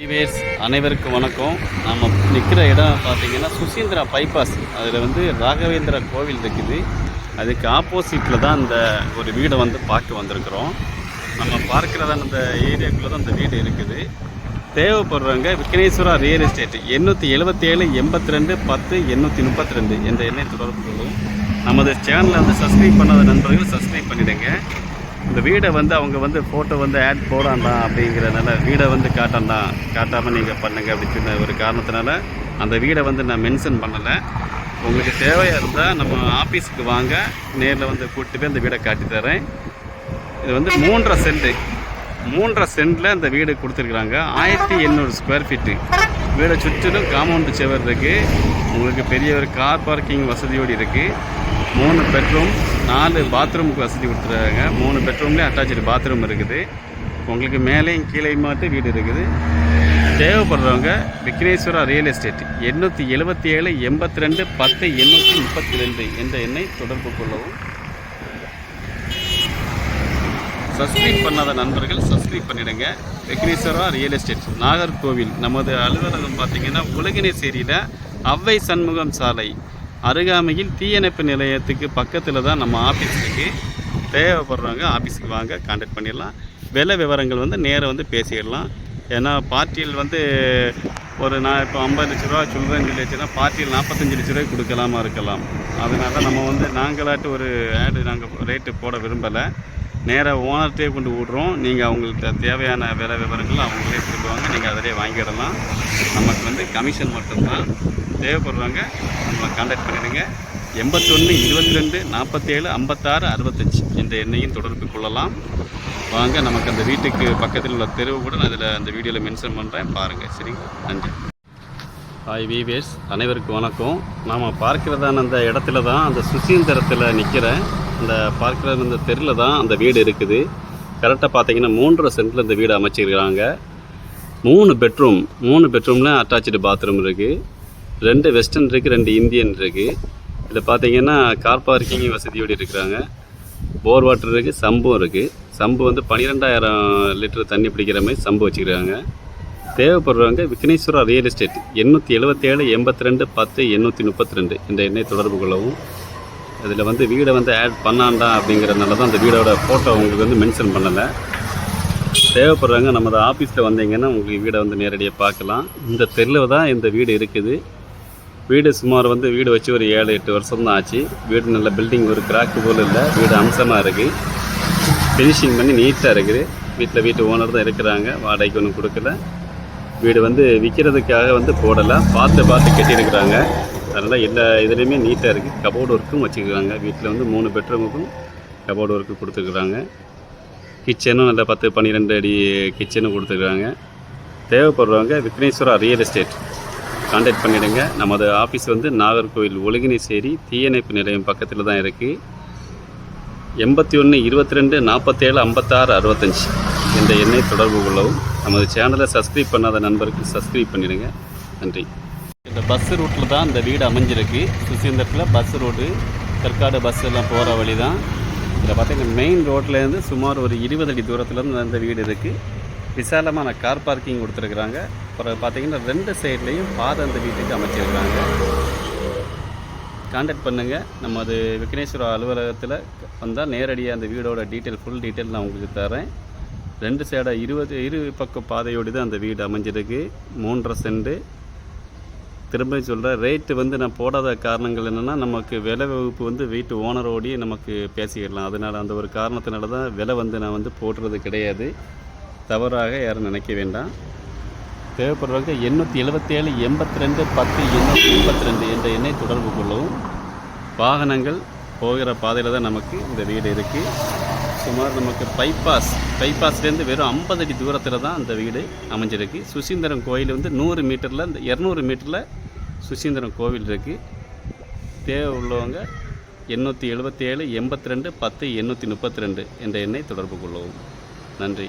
விவேர்ஸ் அனைவருக்கும் வணக்கம். நம்ம நிற்கிற இடம் பார்த்தீங்கன்னா சுசீந்திரா பைபாஸ் அதில் வந்து ராகவேந்திரா கோவில் இருக்குது. அதுக்கு ஆப்போசிட்டில் தான் அந்த ஒரு வீடை வந்து பார்க்க வந்திருக்கிறோம். நம்ம பார்க்குறத அந்த ஏரியாக்குள்ளே தான் அந்த வீடு இருக்குது. தேவைப்படுறவங்க விக்னேஸ்வரா ரியல் எஸ்டேட் எண்ணூற்றி எழுபத்தி ஏழு எண்பத்தி ரெண்டு பத்து எண்ணூற்றி முப்பத்தி ரெண்டு என்ற எண்ணை தொடர்பு கொள்ளும். நமது சேனலை வந்து சப்ஸ்கிரைப் பண்ணாத நண்பர்கள் சப்ஸ்கிரைப் பண்ணிவிடுங்க இந்த வீடை வந்து அவங்க வந்து ஃபோட்டோ வந்து ஆட் போடாண்டாம் அப்படிங்கிறதுனால வீடை வந்து காட்டாண்டாம் காட்டாமல் நீங்கள் பண்ணுங்க அப்படின்னு சொன்ன ஒரு காரணத்தினால அந்த வீடை வந்து நான் மென்ஷன் பண்ணலை. உங்களுக்கு தேவையாக இருந்தால் நம்ம ஆஃபீஸுக்கு வாங்க. நேரில் வந்து கூப்பிட்டு போய் அந்த வீடை காட்டி தரேன். இது வந்து மூன்றரை சென்ட்டு மூன்றரை சென்ட்டில் அந்த வீடு கொடுத்துருக்குறாங்க. ஆயிரத்தி எண்ணூறு ஸ்கொயர் ஃபீட்டு வீடை சுற்றிலும் காம்பவுண்டு செவர் இருக்குது உங்களுக்கு பெரிய ஒரு கார் பார்க்கிங் வசதியோடு இருக்குது மூணு பெட்ரூம் நாலு பாத்ரூமுக்கு வசதி கொடுத்துருக்காங்க. மூணு பெட்ரூம்லேயே அட்டாச்சு பாத்ரூம் இருக்குது. உங்களுக்கு மேலேயும் கீழே மாட்டு வீடு இருக்குது. தேவைப்படுறவங்க விக்னேஸ்வரா ரியல் எஸ்டேட் எண்ணூற்றி எழுபத்தி ஏழு எண்பத்தி ரெண்டு பத்து எண்ணூற்றி முப்பத்தி ரெண்டு என்ற எண்ணை தொடர்பு கொள்ளவும். சப்ஸ்கிரைப் பண்ணாத நண்பர்கள் சப்ஸ்கிரைப் பண்ணிடுங்க. விக்னேஸ்வரா ரியல் எஸ்டேட் நாகர்கோவில் நமது அலுவலகம் பார்த்தீங்கன்னா உலகினேசேரியில் அவ்வை சண்முகம் சாலை. அருகாமையில் தீயணைப்பு நிலையத்துக்கு பக்கத்தில் தான் நம்ம ஆஃபீஸ் இருக்குது தேவைப்படுறவங்க ஆஃபீஸுக்கு வாங்க கான்டாக்ட் பண்ணிடலாம். விலை விவரங்கள் வந்து நேராக வந்து பேசிடலாம். ஏன்னா பார்ட்டியில் வந்து ஒரு நான் இப்போ ஐம்பது லட்ச ரூபா சில்ட்ரன் சொல்லி பார்ட்டியில் நாற்பத்தஞ்சு லட்ச ரூபாய் கொடுக்கலாமா இருக்கலாம். அதனால நம்ம வந்து நாங்களாட்டு ஒரு ஆடு நாங்கள் ரேட்டு போட விரும்பலை. நேராக ஓனர்கிட்டே கொண்டு விட்றோம். நீங்கள் அவங்கள்ட்ட தேவையான விலை விவரங்கள் அவங்களே கொடுக்குவாங்க நீங்கள் அதிலே வாங்கிடலாம். நமக்கு வந்து கமிஷன் மட்டும்தான் தேவைப்படுறவங்க நம்ம கான்டாக்ட் பண்ணிடுங்க. எண்பத்தொன்று இருபத்தி ரெண்டு நாற்பத்தேழு ஐம்பத்தாறு அறுபத்தஞ்சு என்ற எண்ணையும் தொடர்பு கொள்ளலாம். வாங்க நமக்கு அந்த வீட்டுக்கு பக்கத்தில் உள்ள தெருவு கூட நான் இதில் அந்த வீடியோவில் மென்ஷன் பண்ணுறேன் பாருங்கள் சரிங்களா? நன்றி. ஹாய் வீவேஸ் அனைவருக்கும் வணக்கம். நாம் பார்க்கிறதான அந்த இடத்துல தான் அந்த சுசீந்திரத்தில் நிற்கிறேன் அந்த பார்க்குற அந்த தெருவில் தான் அந்த வீடு இருக்குது. கரெக்டாக பார்த்தீங்கன்னா மூன்றரை சென்டில் இந்த வீடு அமைச்சிருக்கிறாங்க. மூணு பெட்ரூம் மூணு பெட்ரூமில் அட்டாச்சு பாத்ரூம் இருக்குது ரெண்டு வெஸ்டர்ன் இருக்குது ரெண்டு இந்தியன் இருக்குது இதில் பார்த்தீங்கன்னா கார் பார்க்கிங் வசதியோடு இருக்கிறாங்க. போர் வாட்டர் இருக்குது சம்பும் இருக்குது சம்பு வந்து பன்னிரெண்டாயிரம் லிட்டர் தண்ணி பிடிக்கிற மாதிரி சம்பு வச்சுக்கிறாங்க. தேவைப்படுறவங்க விக்னேஸ்வரா ரியல் எஸ்டேட் எண்ணூற்றி எழுபத்தேழு எண்பத்தி ரெண்டு பத்து எண்ணூற்றி முப்பத்தி ரெண்டு இந்த எண்ணை தொடர்பு கொள்ளவும் இதில் வந்து வீடை வந்து ஆட் பண்ணாண்டா அப்படிங்கிறதுனால தான் அந்த வீடோட ஃபோட்டோ உங்களுக்கு வந்து மென்ஷன் பண்ணலை. தேவைப்படுறவங்க நமது ஆஃபீஸில் வந்தீங்கன்னா உங்களுக்கு வீடை வந்து நேரடியாக பார்க்கலாம். இந்த தெருவில் தான் இந்த வீடு இருக்குது. வீடு சுமார் வந்து வீடு வச்சு ஒரு ஏழு எட்டு வருஷம் தான் ஆச்சு. வீடு நல்ல பில்டிங் ஒரு கிராக்கு போல் இல்லை. வீடு அம்சமாக இருக்குது ஃபினிஷிங் பண்ணி நீட்டாக இருக்குது. வீட்டில் வீட்டு ஓனர் தான் இருக்கிறாங்க. வாடகைக்கு ஒன்றும் கொடுக்கல. வீடு வந்து விற்கிறதுக்காக வந்து போடலை. பார்த்து பார்த்து கட்டியிருக்கிறாங்க. அதனால் எல்லா இதுலேயுமே நீட்டாக இருக்குது கபோர்டு ஒர்க்கும் வச்சுக்கிறாங்க. வீட்டில் வந்து மூணு பெட்ரூமுக்கும் கபோர்டு ஒர்க்கு கொடுத்துருக்குறாங்க கிச்சனும் நல்ல பத்து பன்னிரெண்டு அடி கிச்சனும் கொடுத்துருக்குறாங்க தேவைப்படுறவங்க விக்னேஸ்வரா ரியல் எஸ்டேட் கான்டாக்ட் பண்ணிவிடுங்க நமது ஆஃபீஸ் வந்து நாகர்கோவில் ஒழுங்கினேசேரி தீயணைப்பு நிலையம் பக்கத்தில் தான் இருக்குது எண்பத்தி ஒன்று இருபத்தி ரெண்டு நாற்பத்தேழு ஐம்பத்தாறு அறுபத்தஞ்சி. என்ற எண்ணை தொடர்பு கொள்ளவும். நமது சேனலை சப்ஸ்கிரைப் பண்ணாத நண்பருக்கு சப்ஸ்கிரைப் பண்ணிவிடுங்க நன்றி. இந்த பஸ் ரூட்டில் தான் இந்த வீடு அமைஞ்சிருக்கு. சுசீந்திரத்தில் பஸ் ரோடு தற்காடு பஸ் எல்லாம் போகிற வழி தான் இதில் பார்த்தீங்கன்னா மெயின் ரோட்லேருந்து சுமார் ஒரு இருபது அடி தூரத்தில் இருந்து அந்த வீடு இருக்குது விசாலமான கார் பார்க்கிங் கொடுத்துருக்குறாங்க. அப்புறம் பார்த்தீங்கன்னா ரெண்டு சைட்லேயும் பாதை அந்த வீட்டுக்கு அமைச்சிருக்கிறாங்க கான்டாக்ட் பண்ணுங்கள் நம்ம அது விக்னேஸ்வரா அலுவலகத்தில் வந்தால் நேரடியாக அந்த வீடோட டீட்டெயில் ஃபுல் டீட்டெயில் நான் உங்களுக்கு தரேன். ரெண்டு சைடாக இருபது இரு பக்க பாதையோடு தான் அந்த வீடு அமைஞ்சிருக்கு. மூன்றரை செண்டு. திரும்ப சொல்கிறேன் ரேட்டு வந்து நான் போடாத காரணங்கள் என்னென்னா நமக்கு விலை வகுப்பு வந்து வீட்டு ஓனரோடையே நமக்கு பேசிக்கிடலாம் அதனால் அந்த ஒரு காரணத்தினால தான் விலை வந்து நான் வந்து போடுறது கிடையாது. தவறாக யாரும் நினைக்க வேண்டாம். தேவைப்படுறவங்க எண்ணூற்றி எழுபத்தேழு எண்பத்தி ரெண்டு பத்து எண்ணூற்றி முப்பத்தி ரெண்டு என்ற எண்ணை தொடர்பு கொள்ளவும். வாகனங்கள் போகிற பாதையில் தான் நமக்கு இந்த வீடு இருக்குது சுமார் நமக்கு பைபாஸ் பைபாஸ்லேருந்து வெறும் ஐம்பது அடி தூரத்தில் தான் அந்த வீடு அமைஞ்சிருக்கு. சுசீந்திரம் கோயில் வந்து நூறு மீட்டரில் இந்த இரநூறு மீட்டரில் சுசீந்திரம் கோவில் இருக்குது தேவை உள்ளவங்க எண்ணூற்றி எழுபத்தேழு எண்பத்தி ரெண்டு பத்து எண்ணூற்றி முப்பத்தி ரெண்டு என்ற எண்ணை தொடர்பு கொள்ளவும். நன்றி.